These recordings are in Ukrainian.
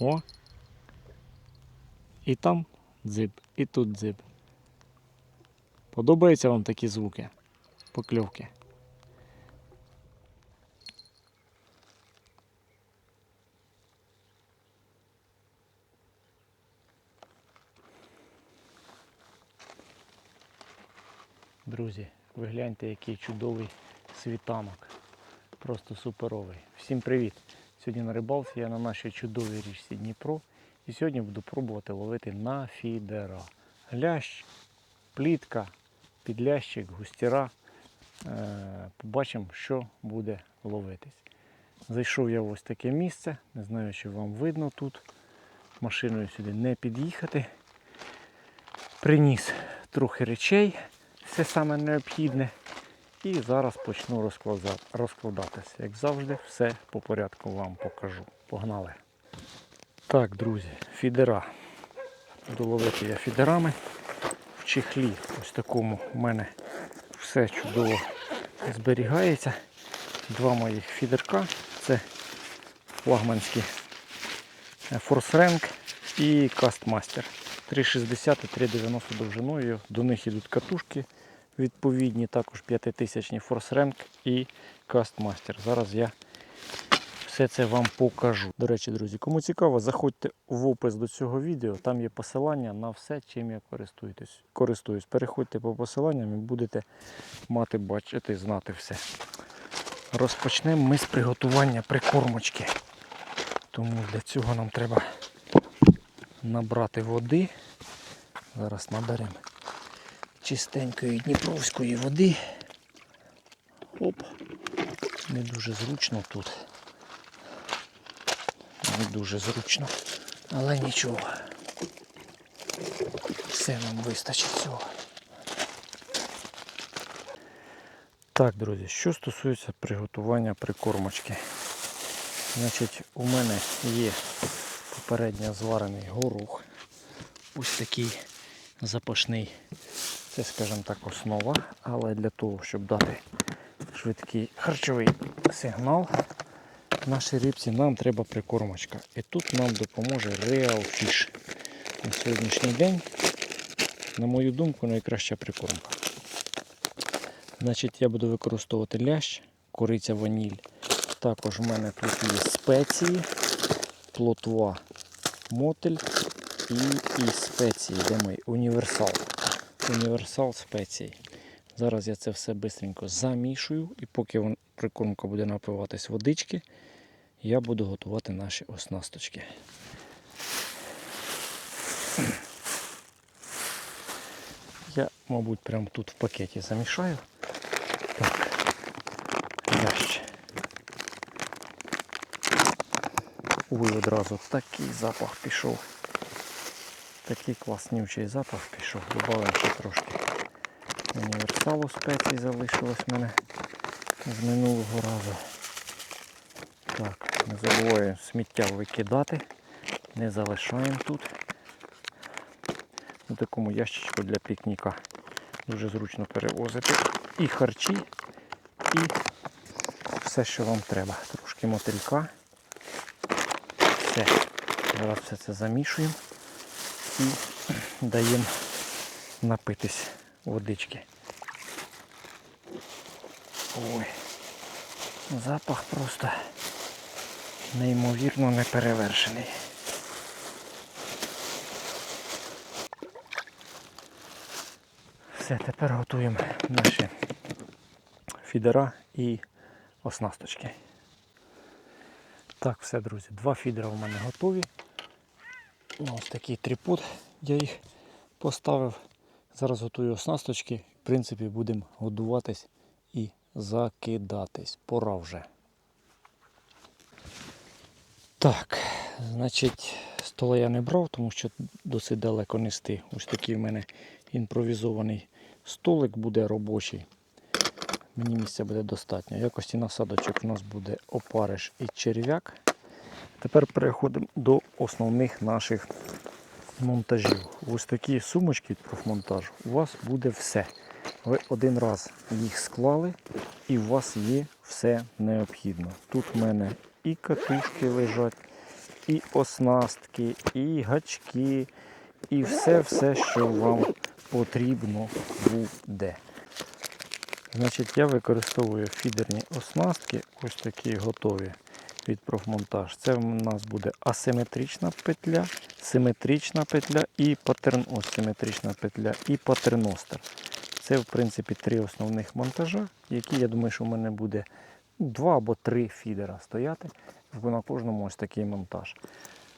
О. І там дзиб, і тут дзиб. Подобаються вам такі звуки? Покльовки. Друзі, ви гляньте, який чудовий світанок. Просто суперовий. Всім привіт! Сьогодні на рибалці я на нашій чудовій річці Дніпро. І сьогодні буду пробувати ловити на фідера. Глящ, плітка, підлящик, густіра. Е, Побачимо, що буде ловитись. Зайшов я в ось таке місце. Не знаю, чи вам видно тут. Машиною сюди не під'їхати. Приніс трохи речей, все саме необхідне. І зараз почну розкладати, розкладатися. Як завжди, все по порядку вам покажу. Погнали. Так, друзі, фідера. Буду ловити я фідерами. В чехлі ось такому в мене все чудово зберігається. Два моїх фідерка. Це флагманські Force Rank і Castmaster. 3,60 і 3,90 довжиною. До них йдуть катушки відповідні, також 5000 Force Rank і Castmaster. Зараз я все це вам покажу. До речі, друзі, кому цікаво, заходьте в опис до цього відео. Там є посилання на все, чим я користуюсь. користуюсь. Переходьте по посиланням і будете мати, бачити, знати все. Розпочнемо ми з приготування прикормочки. Тому для цього нам треба набрати води. Зараз наберемо чистенької дніпровської води. Оп. Не дуже зручно тут. Не дуже зручно. Але нічого. Все нам вистачить цього. Так, друзі, що стосується приготування прикормочки. Значить, у мене є попередньо зварений горох. Ось такий запашний. Це, скажімо так, основа, але для того, щоб дати швидкий харчовий сигнал нашій рибці, нам треба прикормочка. І тут нам допоможе Real Fish. На сьогоднішній день, на мою думку, найкраща прикормка. Значить, я буду використовувати лящ, кориця ваніль. Також в мене тут є спеції, плотва, мотель і, і спеції, де мій універсал. Універсал спецій. Зараз я це все швидко замішую і поки прикормка буде напиватись водички, я буду готувати наші оснасточки. Я, мабуть, прямо тут в пакеті замішаю. Так, ящ. Ой, одразу такий запах пішов. Такий класнючий запах пішов. Добавимо ще трошки універсалу спецій залишилось мене з минулого разу. Так, не забуваємо сміття викидати. Не залишаємо тут. У такому ящичку для пікніка дуже зручно перевозити і харчі, і все, що вам треба. Трошки мотилька. Все. Зараз все це замішуємо і даємо напитись водички. Ой, запах просто неймовірно неперевершений. Все, тепер готуємо наші фідера і оснасточки. Так, все, друзі, два фідера у мене готові. Ну, Ось такий трипод я їх поставив. Зараз готую оснасточки. В принципі, будемо годуватись і закидатись. Пора вже. Так, значить, стола я не брав, тому що досить далеко нести. Ось такий в мене імпровізований столик буде робочий. Мені місця буде достатньо. Якості насадочок у нас буде опариш і черв'як. Тепер переходимо до основних наших монтажів. Ось такі сумочки від профмонтажу. У вас буде все. Ви один раз їх склали і у вас є все необхідно. Тут в мене і катушки лежать, і оснастки, і гачки, і все-все, що вам потрібно буде. Значить, я використовую фідерні оснастки, ось такі готові від профмонтаж. Це в нас буде асиметрична петля, симетрична петля і паттерн, ось симетрична петля і патерностер. Це, в принципі, три основних монтажа, які, я думаю, що в мене буде два або три фідера стояти. На кожному ось такий монтаж.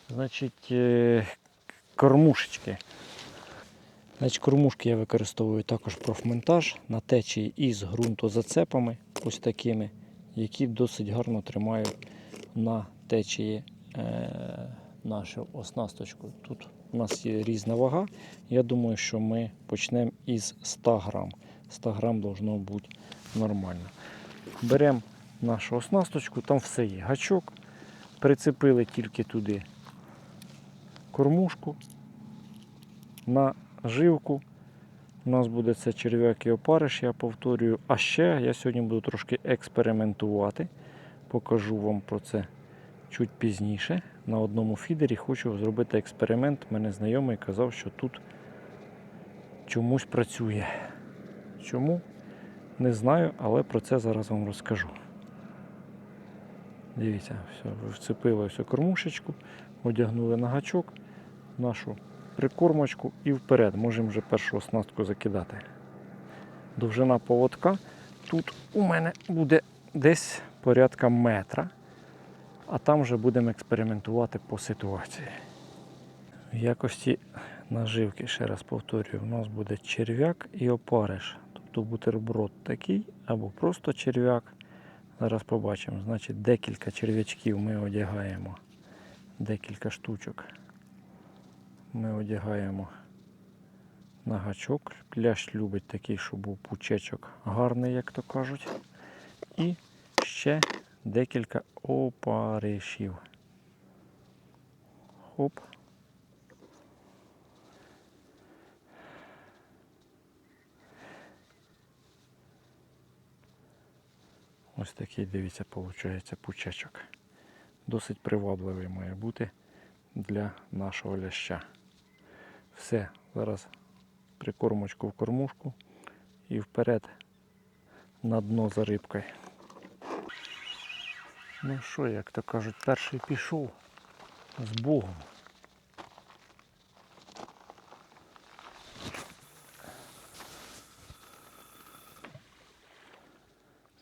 Значить, е, кормушечки. Значить, кормушки я використовую також профмонтаж на течії із ґрунтозацепами, ось такими, які досить гарно тримають на течії е, нашу оснасточку. Тут у нас є різна вага. Я думаю, що ми почнемо із 100 грам. 100 грам должно бути нормально. Беремо нашу оснасточку, там все є. Гачок, прицепили тільки туди кормушку на живку. У нас буде це черв'як і опариш, я повторюю. А ще я сьогодні буду трошки експериментувати. Покажу вам про це чуть пізніше. На одному фідері хочу зробити експеримент. Мене знайомий казав, що тут чомусь працює. Чому? Не знаю, але про це зараз вам розкажу. Дивіться, все, вцепили ось кормушечку, одягнули на гачок нашу прикормочку і вперед. Можемо вже першу оснастку закидати. Довжина поводка тут у мене буде десь порядка метра, а там вже будемо експериментувати по ситуації. В якості наживки, ще раз повторюю, у нас буде черв'як і опариш. Тобто бутерброд такий або просто черв'як. Зараз побачимо. Значить, декілька черв'ячків ми одягаємо. Декілька штучок. Ми одягаємо на гачок. Пляж любить такий, щоб був пучечок гарний, як то кажуть. І ще декілька опаришів. Хоп. Ось такий, дивіться, виходить пучечок. Досить привабливий має бути для нашого ляща. Все, зараз прикормочку в кормушку і вперед на дно за рибкою. Ну що, як то кажуть, перший пішов з Богом.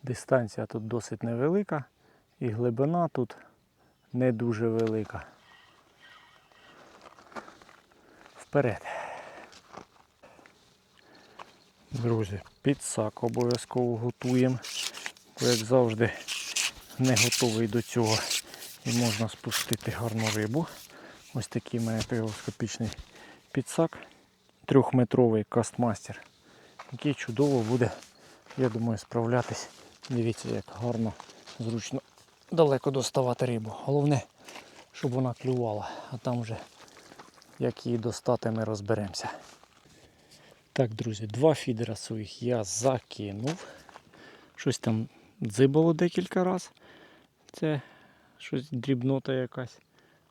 Дистанція тут досить невелика і глибина тут не дуже велика. Вперед. Друзі, підсак обов'язково готуємо, як завжди не готовий до цього і можна спустити гарну рибу. Ось такий в мене телескопічний підсак, трьохметровий кастмастер, який чудово буде, я думаю, справлятись. Дивіться, як гарно, зручно далеко доставати рибу. Головне, щоб вона клювала, а там вже як її достати, ми розберемося. Так, друзі, два фідера своїх я закинув. Щось там дзибало декілька разів. Це щось дрібнота якась.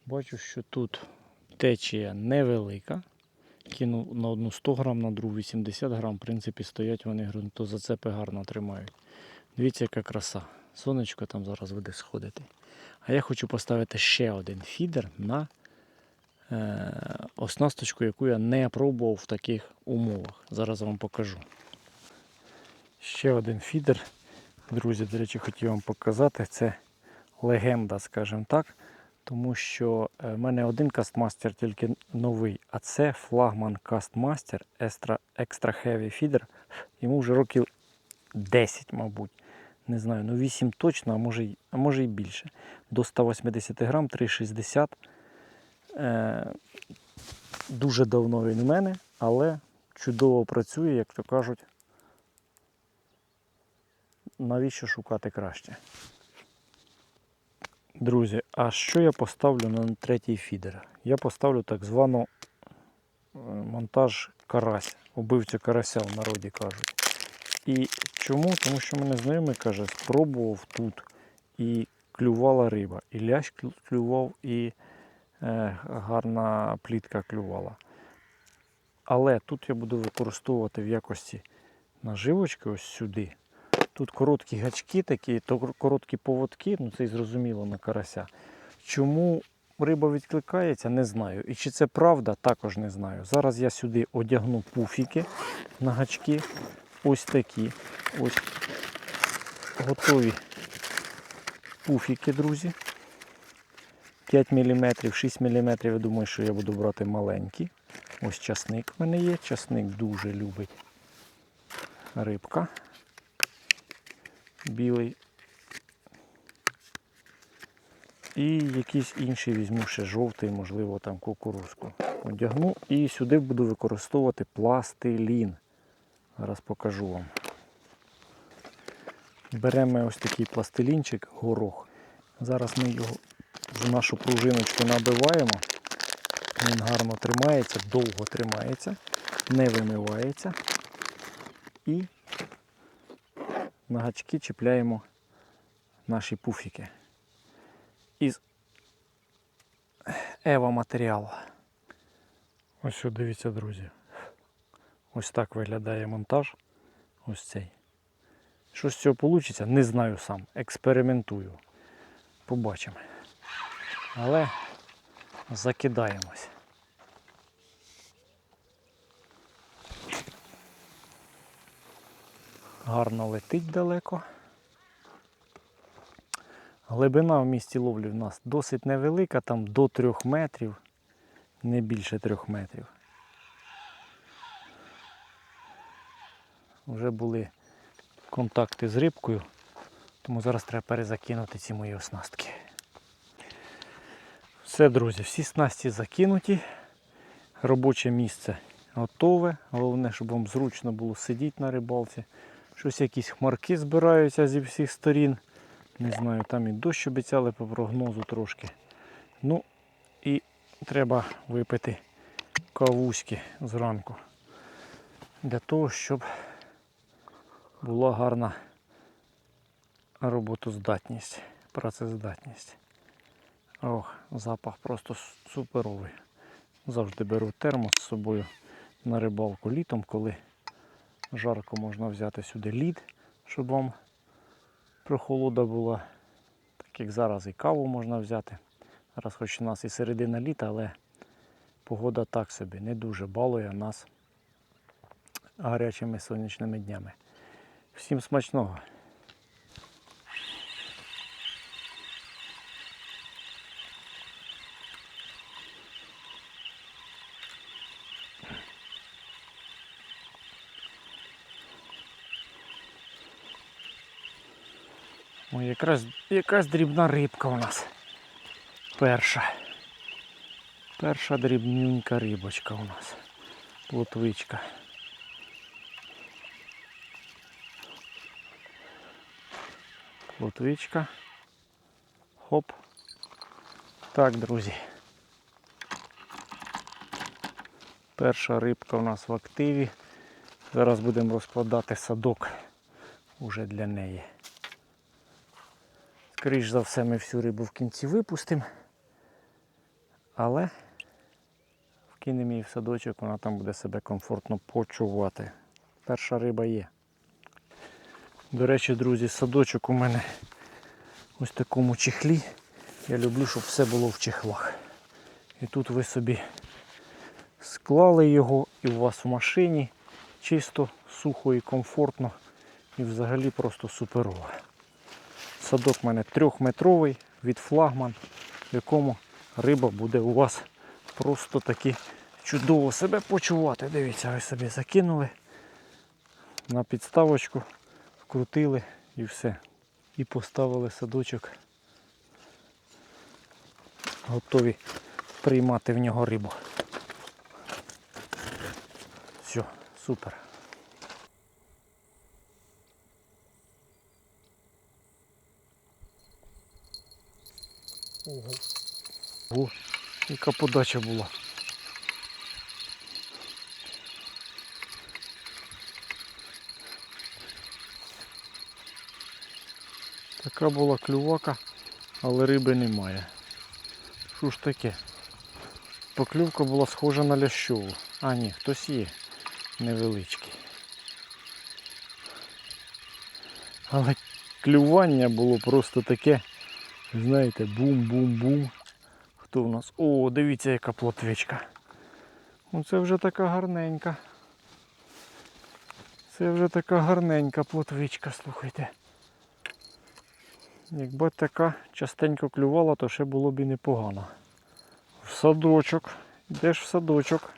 Бачу, що тут течія невелика. Кинув на одну 100 грам, на другу 80 грам. В принципі, стоять вони ґрунтозацепи гарно тримають. Дивіться, яка краса. Сонечко там зараз буде сходити. А я хочу поставити ще один фідер на е, оснасточку, яку я не пробував в таких умовах. Зараз вам покажу. Ще один фідер. Друзі, до речі, хотів вам показати. Це легенда, скажімо так. Тому що е, в мене один кастмастер тільки новий, а це флагман кастмастер Extra, Extra Heavy Feeder. Йому вже років 10, мабуть. Не знаю, ну 8 точно, а може, а може і більше. До 180 грам, 3,60. Е, дуже давно він у мене, але чудово працює, як то кажуть. Навіщо шукати краще? Друзі, а що я поставлю на третій фідер? Я поставлю так звану е, монтаж карась, убивцю карася в народі кажуть. І чому? Тому що мене знайомий каже, спробував тут і клювала риба. І лящ клював, і е, гарна плітка клювала. Але тут я буду використовувати в якості наживочки ось сюди. Тут короткі гачки такі, то короткі поводки, ну це й зрозуміло на карася. Чому риба відкликається, не знаю. І чи це правда, також не знаю. Зараз я сюди одягну пуфіки на гачки. Ось такі. Ось готові пуфіки, друзі. 5 мм, 6 мм, я думаю, що я буду брати маленькі. Ось часник в мене є. Часник дуже любить рибка. Білий. І якийсь інший візьму ще жовтий, можливо, там кукурузку. Одягну і сюди буду використовувати пластилін. Зараз покажу вам. Беремо ось такий пластилінчик, горох. Зараз ми його в нашу пружиночку набиваємо. Він гарно тримається, довго тримається, не вимивається. І на гачки чіпляємо наші пуфіки. Із Ева матеріалу. Ось що дивіться, друзі. Ось так виглядає монтаж. Ось цей. Що з цього вийде, не знаю сам. Експериментую. Побачимо. Але закидаємось. Гарно летить далеко. Глибина в місті ловлі в нас досить невелика, там до 3 метрів, не більше 3 метрів. Вже були контакти з рибкою, тому зараз треба перезакинути ці мої оснастки. Все, друзі, всі снасті закинуті. Робоче місце готове. Головне, щоб вам зручно було сидіти на рибалці. Щось якісь хмарки збираються зі всіх сторін. Не знаю, там і дощ обіцяли по прогнозу трошки. Ну і треба випити кавуськи зранку. Для того, щоб була гарна роботоздатність, працездатність. Ох, запах просто суперовий. Завжди беру термос з собою на рибалку літом, коли жарко можна взяти сюди лід, щоб вам прохолода була. Так як зараз і каву можна взяти. Зараз хоч у нас і середина літа, але погода так собі, не дуже балує нас гарячими сонячними днями. Всім смачного! Ой, якраз якась дрібна рибка у нас. Перша. Перша дрібнюнька рибочка у нас. Плотвичка. Плотвичка. Хоп. Так, друзі. Перша рибка у нас в активі. Зараз будемо розкладати садок уже для неї. Скоріш за все, ми всю рибу в кінці випустимо. Але вкинемо її в садочок, вона там буде себе комфортно почувати. Перша риба є. До речі, друзі, садочок у мене ось такому чехлі. Я люблю, щоб все було в чехлах. І тут ви собі склали його і у вас в машині чисто, сухо і комфортно. І взагалі просто суперово. Садок в мене трьохметровий від флагман, в якому риба буде у вас просто таки чудово себе почувати. Дивіться, ви собі закинули на підставочку, вкрутили і все. І поставили садочок. Готові приймати в нього рибу. Все, супер. Ого. Ого, яка подача була. Така була клювака, але риби немає. Що ж таке? поклювка була схожа на лящову. А ні, хтось є невеличкий. Але клювання було просто таке, знаєте, бум-бум-бум. Хто в нас? О, дивіться, яка плотвичка. Оце вже така гарненька. Це вже така гарненька плотвичка, слухайте. Якби така частенько клювала, то ще було б і непогано. В садочок. Йдеш в садочок.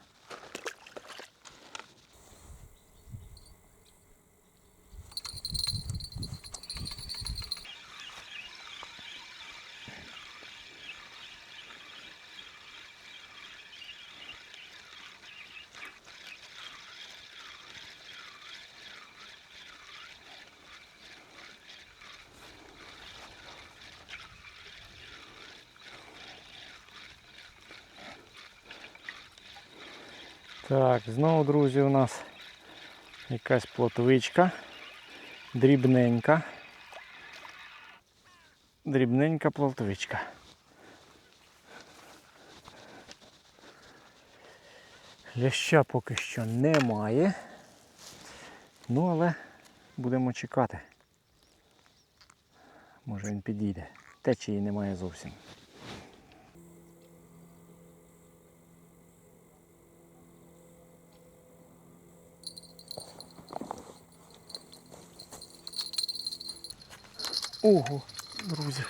Так, знову, друзі, у нас якась плотвичка. Дрібненька. Дрібненька плотвичка. Ляща поки що немає. Ну, але будемо чекати. Може він підійде. Течії немає зовсім. Ого, друзі.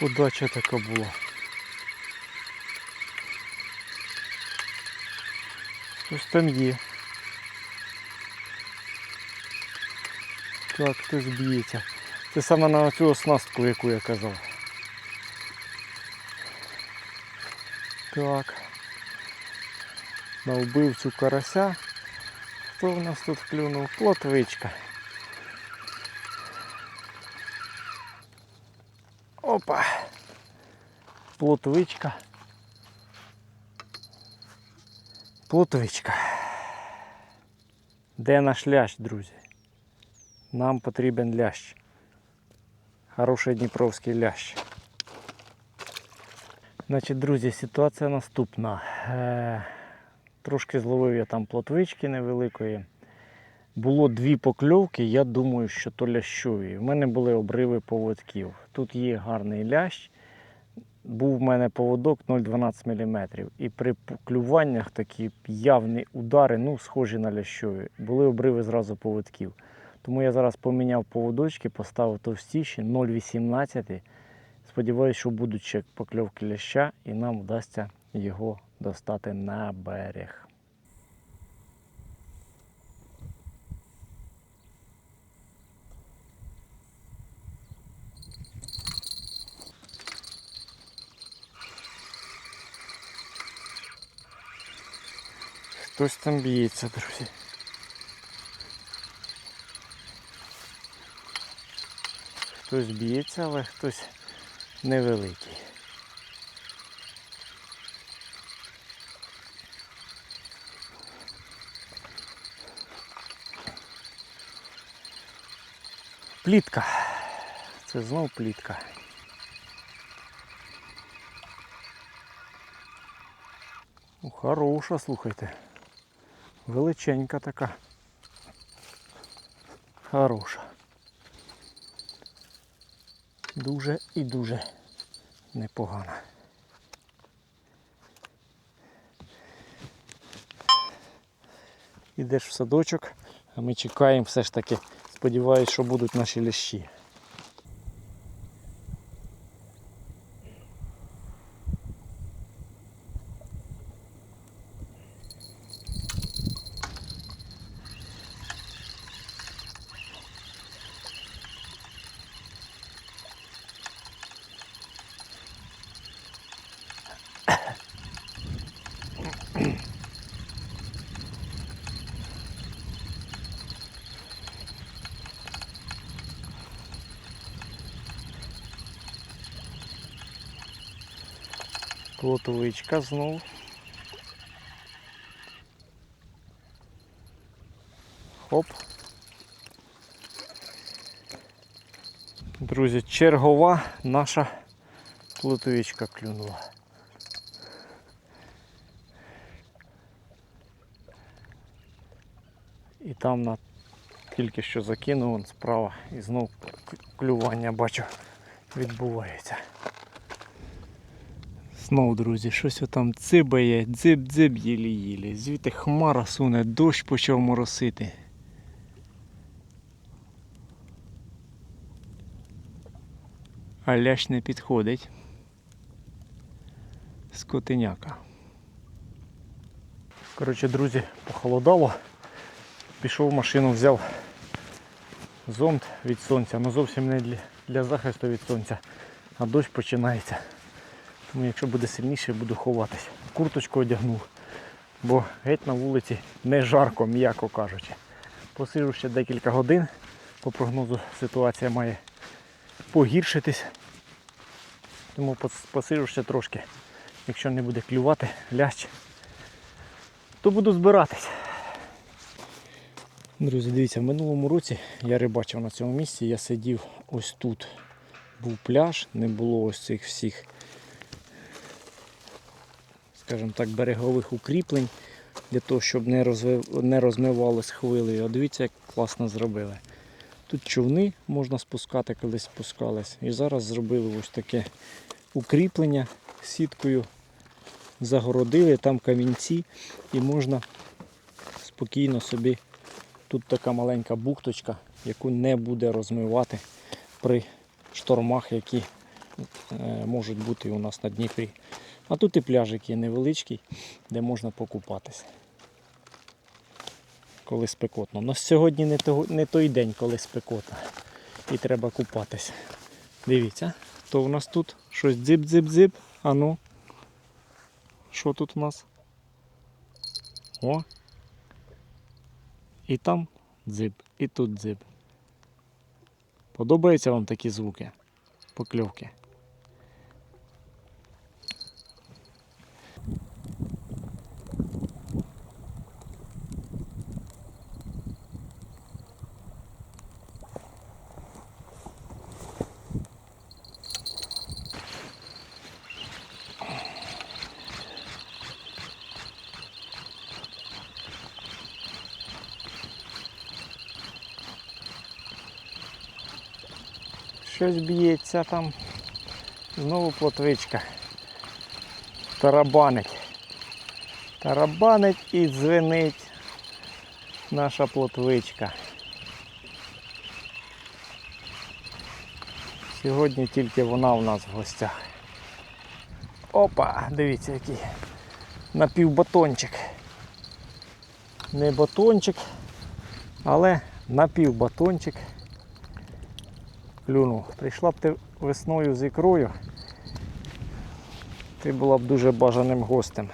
Подача така була. Щось там є. Так, хтось б'ється. Це саме на цю оснастку, яку я казав. Так. На вбивцю карася. Хто в нас тут клюнув? Плотвичка. Опа. Плотвичка. Плотвичка. Де наш лящ, друзі? Нам потрібен лящ. Хороший дніпровський лящ. Значить, друзі, ситуація наступна. Трошки зловив я там плотвички невеликої. Було дві покльовки, я думаю, що то лящові. В мене були обриви поводків. Тут є гарний лящ. Був в мене поводок 0,12 мм. І при клюваннях такі явні удари, ну, схожі на лящові. Були обриви зразу поводків. Тому я зараз поміняв поводочки, поставив товстіші 0,18. Сподіваюсь, що будуть ще покльовки ляща і нам вдасться його достати на берег. Хтось там б'ється, друзі. Хтось б'ється, але хтось невеликий. Плітка. Це знов плітка. Хороша, слухайте. Величенька така. Хороша. Дуже і дуже непогана. Ідеш в садочок, а ми чекаємо все ж таки. Сподіваюсь, що будуть наші лящі. Плотовичка знов. Хоп. Друзі, чергова наша плотвичка клюнула. І там на тільки що закинув вон справа і знов клювання бачу відбувається. Знов, друзі, щось там цибає, дзиб-дзиб єлі-єлі. Звідти хмара суне, дощ почав моросити. А лящ не підходить. Скотиняка. Коротше, друзі, похолодало. Пішов в машину, взяв зонт від сонця, але зовсім не для захисту від сонця, а дощ починається. Тому якщо буде сильніше, буду ховатись. Курточку одягнув, бо геть на вулиці не жарко, м'яко кажучи. Посижу ще декілька годин. По прогнозу ситуація має погіршитись. Тому пос- посижу ще трошки. Якщо не буде клювати лящ, то буду збиратись. Друзі, дивіться, в минулому році я рибачив на цьому місці, я сидів ось тут. Був пляж, не було ось цих всіх, скажімо так, берегових укріплень для того, щоб не, розвив... не розмивалось хвилею. А дивіться, як класно зробили. Тут човни можна спускати, колись спускались. І зараз зробили ось таке укріплення сіткою. Загородили, там камінці і можна спокійно собі Тут така маленька бухточка, яку не буде розмивати при штормах, які е, можуть бути у нас на Дніпрі. А тут і пляжик є невеличкий, де можна покупатися. Коли спекотно. Но сьогодні не, того, не той день, коли спекотно. І треба купатися. Дивіться, то у нас тут щось дзип-дзип-дзип. А ну. Що тут у нас? О, і там дзиб, і тут дзиб. Подобаються вам такі звуки? Покльовки. Щось б'ється там. Знову плотвичка. Тарабанить. Тарабанить і дзвенить наша плотвичка. Сьогодні тільки вона у нас в гостях. Опа, дивіться який напівбатончик. Не батончик, але напівбатончик клюнув. Прийшла б ти весною з ікрою, ти була б дуже бажаним гостем.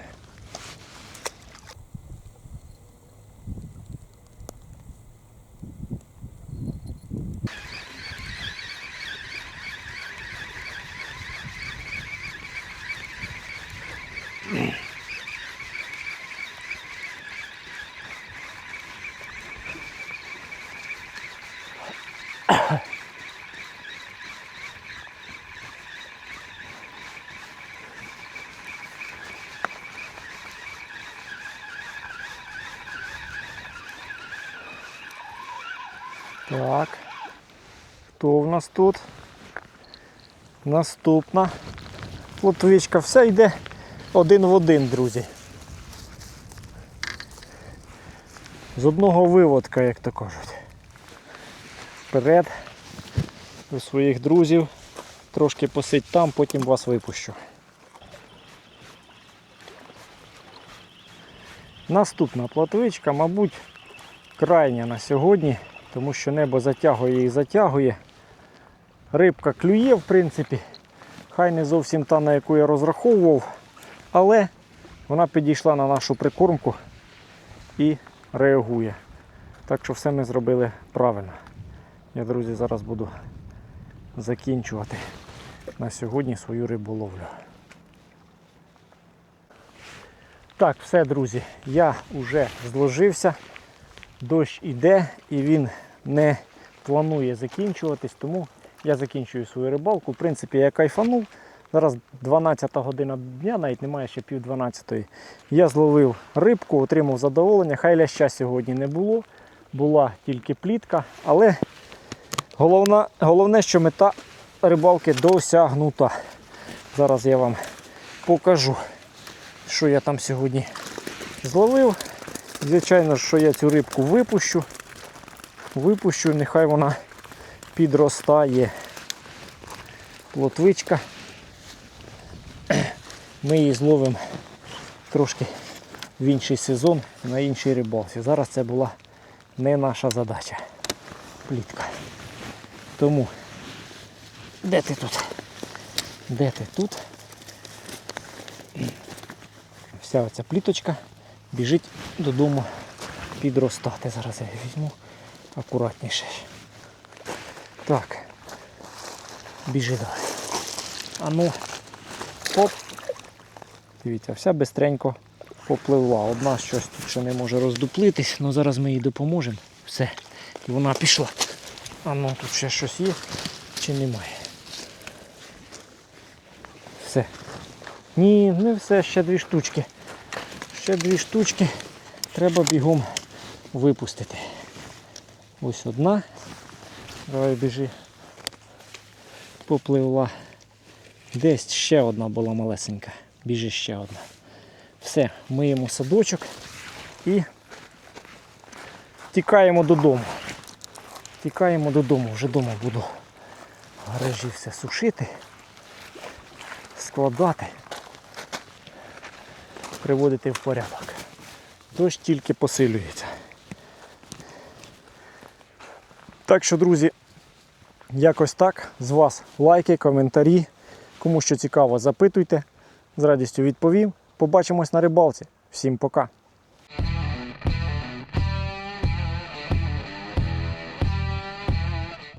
Так. Хто в нас тут? Наступна плотвичка. Все йде один в один, друзі. З одного виводка, як то кажуть. Вперед до своїх друзів. Трошки посидь там, потім вас випущу. Наступна плотвичка, мабуть, крайня на сьогодні, тому що небо затягує і затягує. Рибка клює, в принципі. Хай не зовсім та, на яку я розраховував, але вона підійшла на нашу прикормку і реагує. Так що все ми зробили правильно. Я, друзі, зараз буду закінчувати на сьогодні свою риболовлю. Так, все, друзі, я вже зложився. Дощ іде і він не планує закінчуватись, тому я закінчую свою рибалку. В принципі, я кайфанув. Зараз 12 година дня, навіть немає ще пів 12. -ї. Я зловив рибку, отримав задоволення. Хай ляща сьогодні не було. Була тільки плітка. Але головна, головне, що мета рибалки досягнута. Зараз я вам покажу, що я там сьогодні зловив. Звичайно, що я цю рибку випущу. Випущу, нехай вона підростає. Плотвичка. Ми її зловимо трошки в інший сезон, на іншій рибалці. Зараз це була не наша задача. Плітка. Тому де ти тут? Де ти тут? Вся оця пліточка біжить додому підростати. Зараз я візьму акуратніше. Так. Біжи давай. А ну, оп. Дивіться, вся бистренько попливла. Одна щось тут ще не може роздуплитись, але зараз ми їй допоможемо. Все. І вона пішла. А ну тут ще щось є чи немає. Все. Ні, не все, ще дві штучки. Ще дві штучки треба бігом випустити. Ось одна. Давай біжи. Попливла. Десь ще одна була малесенька. Біжи ще одна. Все, миємо садочок і тікаємо додому. Тікаємо додому, вже вдома буду в гаражі все сушити, складати, приводити в порядок. Дощ тільки посилюється. Так що, друзі, якось так. З вас лайки, коментарі. Кому що цікаво, запитуйте. З радістю відповім. Побачимось на рибалці. Всім пока.